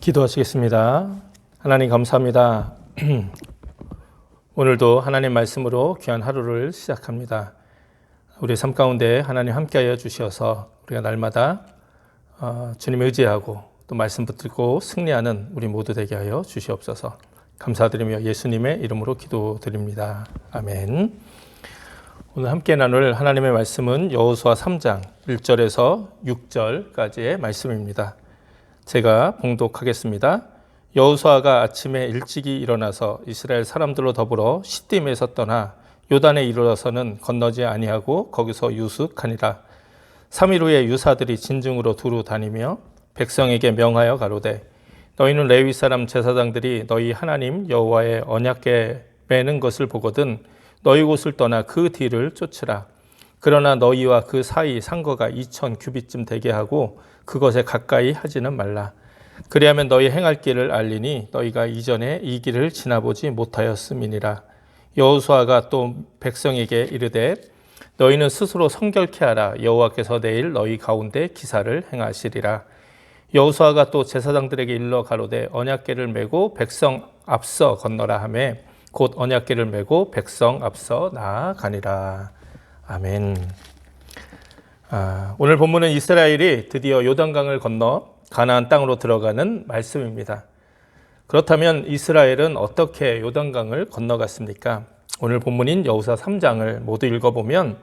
기도하시겠습니다. 하나님 감사합니다. 오늘도 하나님 말씀으로 귀한 하루를 시작합니다. 우리 삶 가운데 하나님 함께하여 주셔서 우리가 날마다 어, 주님 의지하고 또 말씀 붙들고 승리하는 우리 모두 되게 하여 주시옵소서. 감사드리며 예수님의 이름으로 기도드립니다. 아멘. 오늘 함께 나눌 하나님의 말씀은 여호수아 3장 1절에서 6절까지의 말씀입니다. 제가 봉독하겠습니다. 여호수아가 아침에 일찍이 일어나서 이스라엘 사람들로 더불어 시딤에서 떠나 요단에 이르러서는 건너지 아니하고 거기서 유숙하니라. 3일 후에 유사들이 진중으로 두루 다니며 백성에게 명하여 가로되 너희는 레위 사람 제사장들이 너희 하나님 여호와의 언약궤 매는 것을 보거든 너희 곳을 떠나 그 뒤를 쫓으라. 그러나 너희와 그 사이 상거가 2천 규빗쯤 되게 하고 그것에 가까이 하지는 말라. 그리하면 너희 행할 길을 알리니 너희가 이전에 이 길을 지나보지 못하였음이니라. 여호수아가 또 백성에게 이르되 너희는 스스로 성결케 하라. 여호와께서 내일 너희 가운데 기사를 행하시리라. 여호수아가 또 제사장들에게 일러 가로되 언약궤를 메고 백성 앞서 건너라 하매 곧 언약궤를 메고 백성 앞서 나아가니라. 아멘. 아, 오늘 본문은 이스라엘이 드디어 요단강을 건너 가나안 땅으로 들어가는 말씀입니다. 그렇다면 이스라엘은 어떻게 요단강을 건너갔습니까? 오늘 본문인 여호사 3장을 모두 읽어보면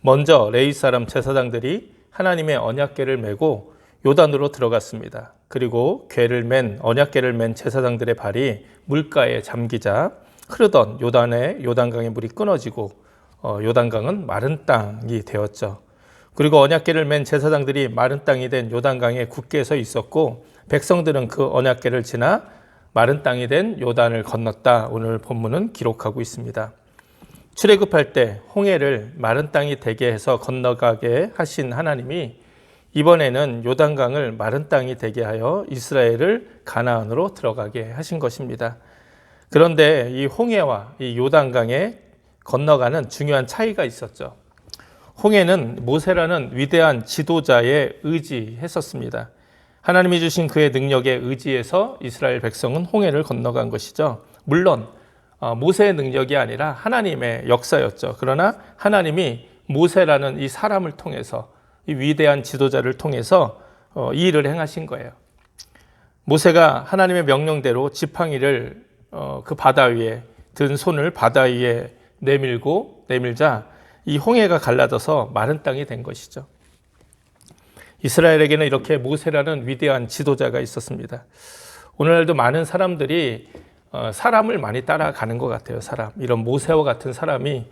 먼저 레이 사람 제사장들이 하나님의 언약궤를 메고 요단으로 들어갔습니다. 그리고 궤를 맨 언약궤를 맨 제사장들의 발이 물가에 잠기자 흐르던 요단의 요단강의 물이 끊어지고 어, 요단강은 마른 땅이 되었죠. 그리고 언약궤를 맨 제사장들이 마른 땅이 된 요단강에 굳게 서 있었고 백성들은 그 언약궤를 지나 마른 땅이 된 요단을 건넜다. 오늘 본문은 기록하고 있습니다. 출애굽할 때 홍해를 마른 땅이 되게 해서 건너가게 하신 하나님이 이번에는 요단강을 마른 땅이 되게 하여 이스라엘을 가나안으로 들어가게 하신 것입니다. 그런데 이 홍해와 이 요단강에 건너가는 중요한 차이가 있었죠. 홍해는 모세라는 위대한 지도자에 의지했었습니다. 하나님이 주신 그의 능력에 의지해서 이스라엘 백성은 홍해를 건너간 것이죠. 물론 어, 모세의 능력이 아니라 하나님의 역사였죠. 그러나 하나님이 모세라는 이 사람을 통해서 이 위대한 지도자를 통해서 어, 이 일을 행하신 거예요. 모세가 하나님의 명령대로 지팡이를 어, 그 바다 위에 든 손을 바다 위에 내밀고 내밀자 이 홍해가 갈라져서 마른 땅이 된 것이죠. 이스라엘에게는 이렇게 모세라는 위대한 지도자가 있었습니다. 오늘날도 많은 사람들이 어, 사람을 많이 따라가는 것 같아요. 사람 이런 모세와 같은 사람이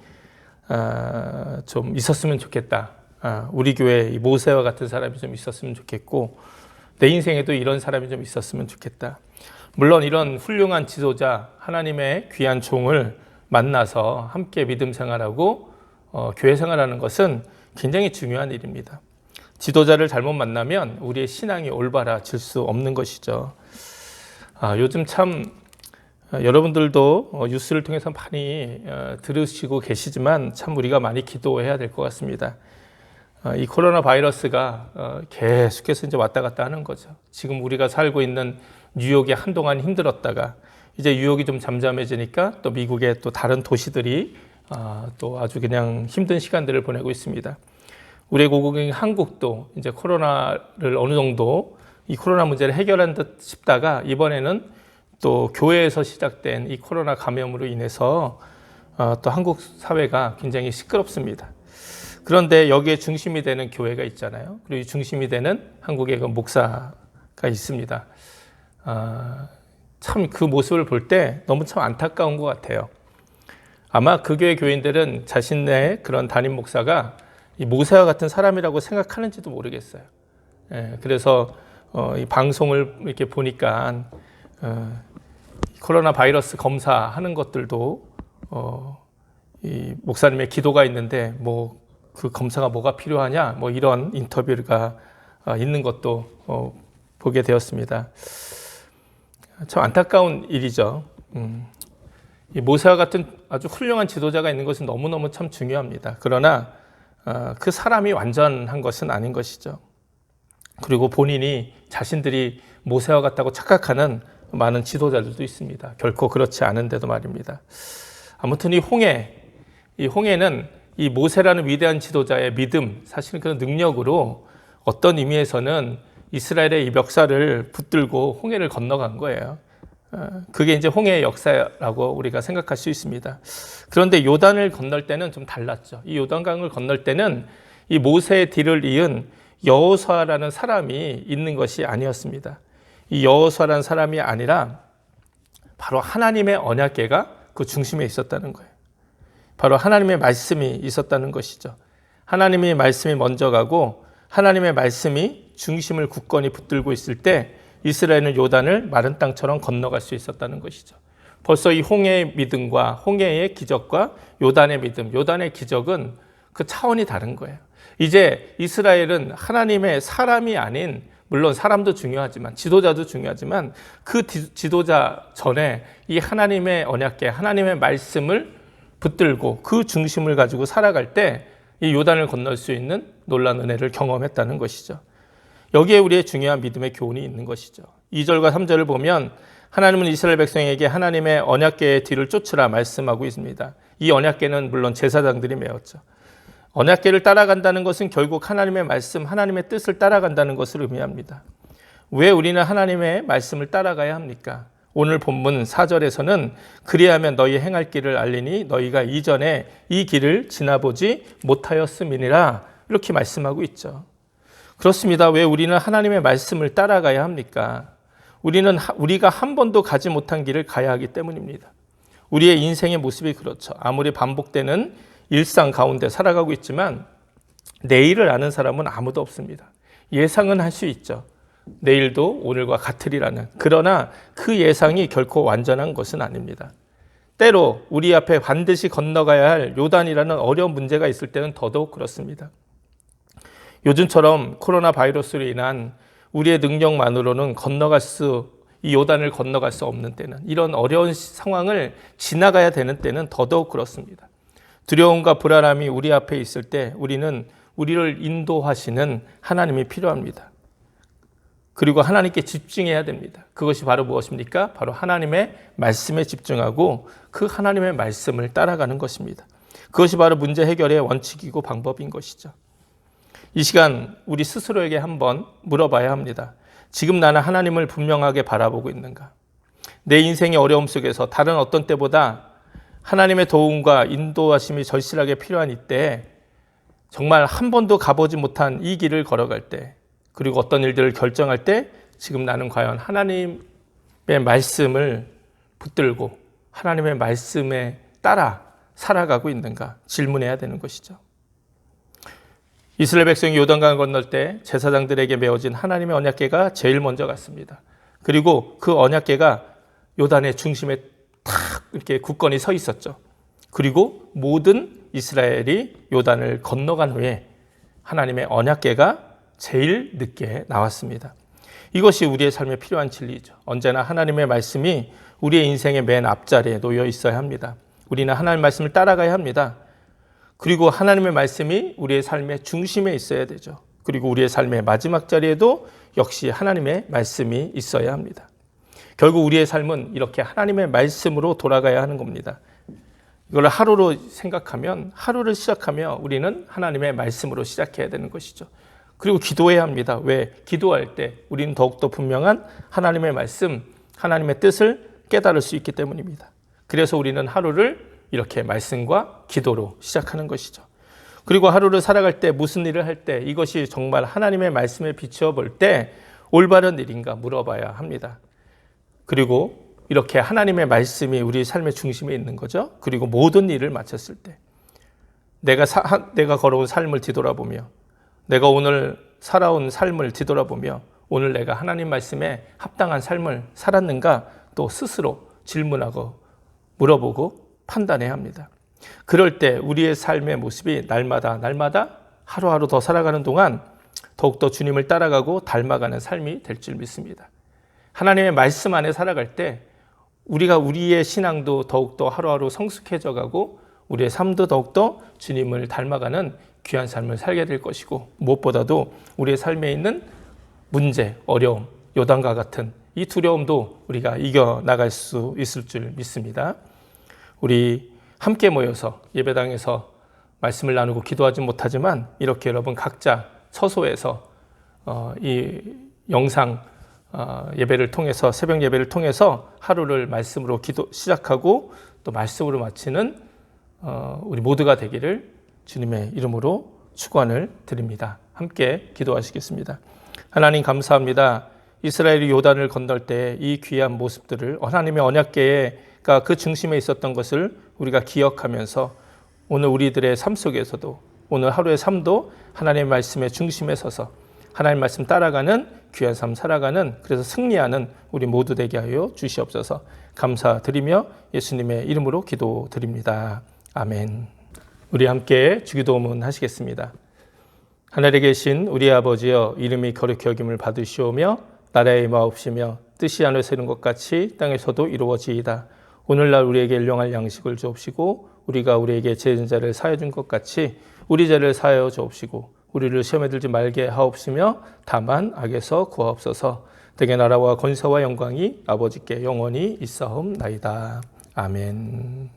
어, 좀 있었으면 좋겠다. 어, 우리 교회 모세와 같은 사람이 좀 있었으면 좋겠고 내 인생에도 이런 사람이 좀 있었으면 좋겠다. 물론 이런 훌륭한 지도자 하나님의 귀한 종을 만나서 함께 믿음 생활하고 어, 교회 생활하는 것은 굉장히 중요한 일입니다. 지도자를 잘못 만나면 우리의 신앙이 올바라질 수 없는 것이죠. 아, 요즘 참 어, 여러분들도 어, 뉴스를 통해서 많이 어, 들으시고 계시지만 참 우리가 많이 기도해야 될 것 같습니다. 이 코로나 바이러스가 계속해서 이제 왔다 갔다 하는 거죠. 지금 우리가 살고 있는 뉴욕이 한동안 힘들었다가 이제 뉴욕이 좀 잠잠해지니까 또 미국의 또 다른 도시들이 또 아주 그냥 힘든 시간들을 보내고 있습니다. 우리 고국인 한국도 이제 코로나를 어느 정도 이 코로나 문제를 해결한 듯 싶다가 이번에는 또 교회에서 시작된 이 코로나 감염으로 인해서 어, 또 한국 사회가 굉장히 시끄럽습니다. 그런데 여기에 중심이 되는 교회가 있잖아요. 그리고 중심이 되는 한국의 그 목사가 있습니다. 아, 참 그 모습을 볼 때 너무 참 안타까운 것 같아요. 아마 그 교회 교인들은 자신의 그런 담임 목사가 이 모세와 같은 사람이라고 생각하는지도 모르겠어요. 예, 그래서 어, 이 방송을 이렇게 보니까 어, 코로나 바이러스 검사하는 것들도 어, 이 목사님의 기도가 있는데 뭐 그 검사가 뭐가 필요하냐 뭐 이런 인터뷰가 어, 있는 것도 어, 보게 되었습니다. 참 안타까운 일이죠. 음, 이 모세와 같은 아주 훌륭한 지도자가 있는 것은 너무너무 참 중요합니다. 그러나 어, 그 사람이 완전한 것은 아닌 것이죠. 그리고 본인이 자신들이 모세와 같다고 착각하는 많은 지도자들도 있습니다. 결코 그렇지 않은데도 말입니다. 아무튼 이 홍해, 이 홍해는 이 모세라는 위대한 지도자의 믿음, 사실은 그런 능력으로 어떤 의미에서는 이스라엘의 이 멱살을 붙들고 홍해를 건너간 거예요. 어, 그게 이제 홍해의 역사라고 우리가 생각할 수 있습니다. 그런데 요단을 건널 때는 좀 달랐죠. 이 요단강을 건널 때는 이 모세의 뒤를 이은 여호수아라는 사람이 있는 것이 아니었습니다. 이 여호수아라는 사람이 아니라 바로 하나님의 언약궤가 그 중심에 있었다는 거예요. 바로 하나님의 말씀이 있었다는 것이죠. 하나님의 말씀이 먼저 가고 하나님의 말씀이 중심을 굳건히 붙들고 있을 때 이스라엘은 요단을 마른 땅처럼 건너갈 수 있었다는 것이죠. 벌써 이 홍해의 믿음과 홍해의 기적과 요단의 믿음, 요단의 기적은 그 차원이 다른 거예요. 이제 이스라엘은 하나님의 사람이 아닌 물론 사람도 중요하지만 지도자도 중요하지만 그 지도자 전에 이 하나님의 언약계 하나님의 말씀을 붙들고 그 중심을 가지고 살아갈 때 이 요단을 건널 수 있는 놀란 은혜를 경험했다는 것이죠. 여기에 우리의 중요한 믿음의 교훈이 있는 것이죠. 2절과 3절을 보면 하나님은 이스라엘 백성에게 하나님의 언약계의 뒤를 쫓으라 말씀하고 있습니다. 이 언약계는 물론 제사장들이 메웠죠. 언약계를 따라간다는 것은 결국 하나님의 말씀, 하나님의 뜻을 따라간다는 것을 의미합니다. 왜 우리는 하나님의 말씀을 따라가야 합니까? 오늘 본문 4절에서는 그리하면 너희 행할 길을 알리니 너희가 이전에 이 길을 지나보지 못하였음이니라 이렇게 말씀하고 있죠. 그렇습니다. 왜 우리는 하나님의 말씀을 따라가야 합니까? 우리는 우리가 한 번도 가지 못한 길을 가야 하기 때문입니다. 우리의 인생의 모습이 그렇죠. 아무리 반복되는 일상 가운데 살아가고 있지만 내일을 아는 사람은 아무도 없습니다. 예상은 할 수 있죠. 내일도 오늘과 같으리라는. 그러나 그 예상이 결코 완전한 것은 아닙니다. 때로 우리 앞에 반드시 건너가야 할 요단이라는 어려운 문제가 있을 때는 더더욱 그렇습니다. 요즘처럼 코로나 바이러스로 인한 우리의 능력만으로는 건너갈 수, 이 요단을 건너갈 수 없는 때는, 이런 어려운 상황을 지나가야 되는 때는 더더욱 그렇습니다. 두려움과 불안함이 우리 앞에 있을 때 우리는 우리를 인도하시는 하나님이 필요합니다. 그리고 하나님께 집중해야 됩니다. 그것이 바로 무엇입니까? 바로 하나님의 말씀에 집중하고 그 하나님의 말씀을 따라가는 것입니다. 그것이 바로 문제 해결의 원칙이고 방법인 것이죠. 이 시간 우리 스스로에게 한번 물어봐야 합니다. 지금 나는 하나님을 분명하게 바라보고 있는가? 내 인생의 어려움 속에서 다른 어떤 때보다 하나님의 도움과 인도하심이 절실하게 필요한 이때 정말 한 번도 가보지 못한 이 길을 걸어갈 때 그리고 어떤 일들을 결정할 때 지금 나는 과연 하나님의 말씀을 붙들고 하나님의 말씀에 따라 살아가고 있는가 질문해야 되는 것이죠. 이스라엘 백성이 요단강을 건널 때 제사장들에게 메어진 하나님의 언약궤가 제일 먼저 갔습니다. 그리고 그 언약궤가 요단의 중심에 탁 이렇게 굳건히 서 있었죠. 그리고 모든 이스라엘이 요단을 건너간 후에 하나님의 언약궤가 제일 늦게 나왔습니다. 이것이 우리의 삶에 필요한 진리죠. 언제나 하나님의 말씀이 우리의 인생의 맨 앞자리에 놓여 있어야 합니다. 우리는 하나님 말씀을 따라가야 합니다. 그리고 하나님의 말씀이 우리의 삶의 중심에 있어야 되죠. 그리고 우리의 삶의 마지막 자리에도 역시 하나님의 말씀이 있어야 합니다. 결국 우리의 삶은 이렇게 하나님의 말씀으로 돌아가야 하는 겁니다. 이걸 하루로 생각하면 하루를 시작하며 우리는 하나님의 말씀으로 시작해야 되는 것이죠. 그리고 기도해야 합니다. 왜? 기도할 때 우리는 더욱더 분명한 하나님의 말씀, 하나님의 뜻을 깨달을 수 있기 때문입니다. 그래서 우리는 하루를 이렇게 말씀과 기도로 시작하는 것이죠. 그리고 하루를 살아갈 때 무슨 일을 할 때 이것이 정말 하나님의 말씀에 비추어 볼 때 올바른 일인가 물어봐야 합니다. 그리고 이렇게 하나님의 말씀이 우리 삶의 중심에 있는 거죠. 그리고 모든 일을 마쳤을 때 내가 사, 내가 걸어온 삶을 뒤돌아보며 내가 오늘 살아온 삶을 뒤돌아보며 오늘 내가 하나님 말씀에 합당한 삶을 살았는가 또 스스로 질문하고 물어보고 판단해야 합니다. 그럴 때 우리의 삶의 모습이 날마다 날마다 하루하루 더 살아가는 동안 더욱더 주님을 따라가고 닮아가는 삶이 될 줄 믿습니다. 하나님의 말씀 안에 살아갈 때 우리가 우리의 신앙도 더욱더 하루하루 성숙해져 가고 우리의 삶도 더욱더 주님을 닮아가는 귀한 삶을 살게 될 것이고 무엇보다도 우리의 삶에 있는 문제, 어려움 요단과 같은 이 두려움도 우리가 이겨 나갈 수 있을 줄 믿습니다. 우리 함께 모여서 예배당에서 말씀을 나누고 기도하지 못하지만 이렇게 여러분 각자 처소에서 어, 이 영상 어, 예배를 통해서 새벽 예배를 통해서 하루를 말씀으로 기도 시작하고 또 말씀으로 마치는 어, 우리 모두가 되기를 주님의 이름으로 축원을 드립니다. 함께 기도하시겠습니다. 하나님 감사합니다. 이스라엘이 요단을 건널 때 이 귀한 모습들을 하나님의 언약계가 그 중심에 있었던 것을 우리가 기억하면서 오늘 우리들의 삶 속에서도 오늘 하루의 삶도 하나님의 말씀의 중심에 서서 하나님 말씀 따라가는 귀한 삶 살아가는 그래서 승리하는 우리 모두 되게 하여 주시옵소서 감사드리며 예수님의 이름으로 기도드립니다. 아멘. 우리 함께 주기도문 하시겠습니다. 하늘에 계신 우리 아버지여 이름이 거룩히 여김을 받으시오며 나라의 임하옵시며 뜻이 하늘에서 이룬 것 같이 땅에서도 이루어지이다. 오늘날 우리에게 일용할 양식을 주옵시고 우리가 우리에게 죄진 자를 사해 준 것 같이 우리 죄를 사하여 주옵시고 우리를 시험에 들지 말게 하옵시며 다만 악에서 구하옵소서. 대개 나라와 권세와 영광이 아버지께 영원히 있사옵나이다. 아멘.